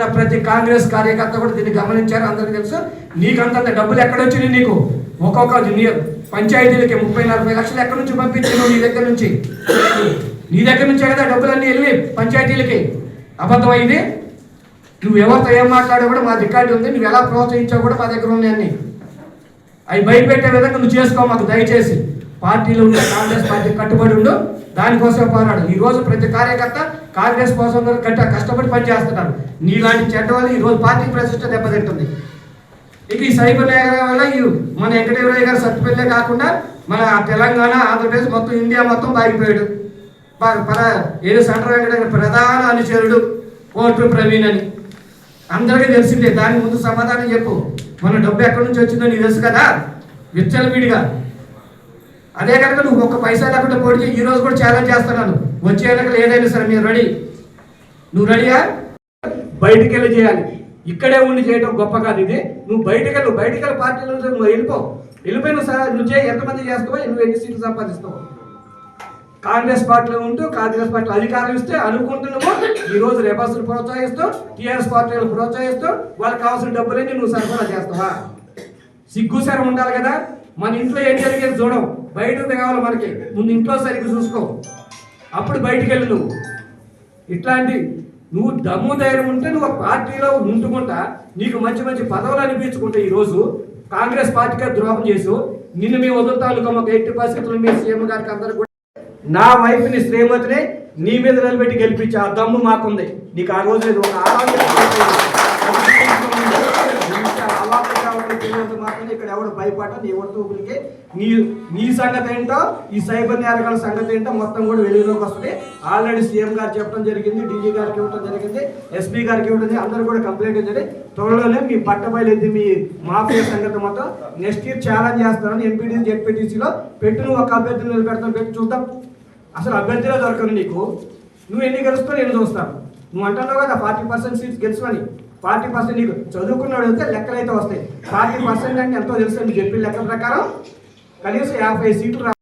ఉన్న ప్రతి కాంగ్రెస్ కార్యకర్త కూడా దీన్ని గమనించారు అందరికీ తెలుసు. నీకంతంత డబ్బులు ఎక్కడ వచ్చింది నీకు? ఒక్కొక్క పంచాయతీలకి ముప్పై నలభై లక్షలు ఎక్కడి నుంచి పంపించాను నీ దగ్గర నుంచి? నీ దగ్గర నుంచే కదా డబ్బులన్నీ వెళ్ళి పంచాయతీలకి. అబద్ధం అయింది నువ్వు ఎవరితో ఏం మాట్లాడో కూడా మా రికార్డు ఉంది. నువ్వు ఎలా ప్రోత్సహించావు కూడా మా దగ్గర ఉన్నాయి అన్ని. అవి బయటపెట్టే విధంగా నువ్వు చేసుకో మాకు దయచేసి. పార్టీలో ఉండే కాంగ్రెస్ పార్టీ కట్టుబడి ఉండు దానికోసం పోరాడు. ఈ రోజు ప్రతి కార్యకర్త కాంగ్రెస్ కోసం గట్ట కష్టపడి పనిచేస్తున్నారు. నీలాంటి చెడ్డ వాళ్ళు ఈరోజు పార్టీ ప్రతిష్ట దెబ్బతింటుంది. ఇక ఈ సైబర్ నేరం వల్ల ఈ మన వెంకటేశ్వరయ్య గారు సత్తుపల్లే కాకుండా మన తెలంగాణ ఆంధ్రప్రదేశ్ మొత్తం ఇండియా మొత్తం బాగిపోయాడు. ప- పర ఏదో సెంటర్ వెంకటేశ్వర ప్రధాన అనుచరుడు కోర్టు ప్రవీణ్ అని. అందరికీ తెలిసిందే దాని ముందు సమాధానం చెప్పు. మన డబ్బు ఎక్కడి నుంచి వచ్చిందో నీకు తెలుసు కదా? విచ్చలవిడిగా. అదే కనుక నువ్వు ఒక్క పైసా లేకుండా పోటీ ఈ రోజు కూడా ఛాలెంజ్ చేస్తున్నాను. వచ్చే ఎన్నికలు ఏదైనా సరే మీరు రెడీ. నువ్వు రెడీయా? బయటికి వెళ్ళి చేయాలి. ఇక్కడే ఉండి చేయడం గొప్ప కాదు ఇది. నువ్వు బయటికి వెళ్ళు. బయటికి వెళ్ళి పార్టీలో నువ్వు వెళ్ళిపో. వెళ్ళిపోయి నువ్వు నువ్వు చేయి. ఎంతమంది చేస్తావో నువ్వు ఎన్ని సీట్లు సంపాదిస్తావు. కాంగ్రెస్ పార్టీలో ఉంటూ కాంగ్రెస్ పార్టీలో అధికారం ఇస్తే అనుకుంటున్నాము ఈ రోజు రెబల్స్ని ప్రోత్సహిస్తూ టీఆర్ఎస్ పార్టీలు ప్రోత్సహిస్తూ వాళ్ళకి కావాల్సిన డబ్బులన్నీ నువ్వు సరఫరా చేస్తావా? సిగ్గుసరం ఉండాలి కదా. మన ఇంట్లో ఏం జరిగేది చూడవు. బయట ఉంది కావాలి మనకి. ముందు ఇంట్లో సరిగ్గా చూసుకో. అప్పుడు బయటికి వెళ్ళి నువ్వు. ఇట్లాంటి నువ్వు దమ్ము ధైర్యం ఉంటే నువ్వు పార్టీలో ఉంటుకుంటా. నీకు మంచి మంచి పదవులు అనిపించుకుంటే ఈరోజు కాంగ్రెస్ పార్టీగా ద్రోహం చేసు నిన్ను మేము వదులుతాను ఒక ఎట్టి పరిస్థితులు మీ సీఎం గారికి అందరు కూడా నా వైఫ్ని శ్రీమతిని నీ మీద నిలబెట్టి గెలిపించి ఆ దమ్ము మాకుంది. నీకు ఆ రోజు లేదు ఒక ఆరోగ్యం ఇక్కడ ఎవడు భయపడటం ఎవరితో ఒట్టుకులకి నీ నీ సంగతి ఏంటో ఈ సైబర్ నేరగాల సంగతి ఏంటో మొత్తం కూడా వెలుగులోకి వస్తుంది ఆల్రెడీ సీఎం గారు చెప్పడం జరిగింది డీజీ గారికి ఇవ్వడం జరిగింది ఎస్పీ గారికి ఇవ్వడం అందరూ కూడా కంప్లైంట్ ఇచ్చారు త్వరలోనే మీ పట్టబయలు మీ మాఫియా సంగతి మొత్తం నెక్స్ట్ ఇయర్ ఛాలెంజ్ చేస్తానని ఎంపీడీ జెడ్పీటీసీలో పెట్టు నువ్వు ఒక అభ్యర్థిని నిలబెడతాను పెట్టి చూద్దాం అసలు అభ్యర్థిలో దొరకదు నీకు నువ్వు ఎన్ని గెలుస్తావు నేను చూస్తాను నువ్వు అంటున్నావు కదా ఫార్టీ పర్సెంట్ సీట్స్ గెలుచుకొని ఫార్టీ పర్సెంట్ నీకు చదువుకున్నాడు అయితే లెక్కలు అయితే వస్తాయి. ఫార్టీ పర్సెంట్ అంటే ఎంతో తెలుసు నీకు చెప్పిన లెక్క ప్రకారం కనీసం యాభై సీట్లు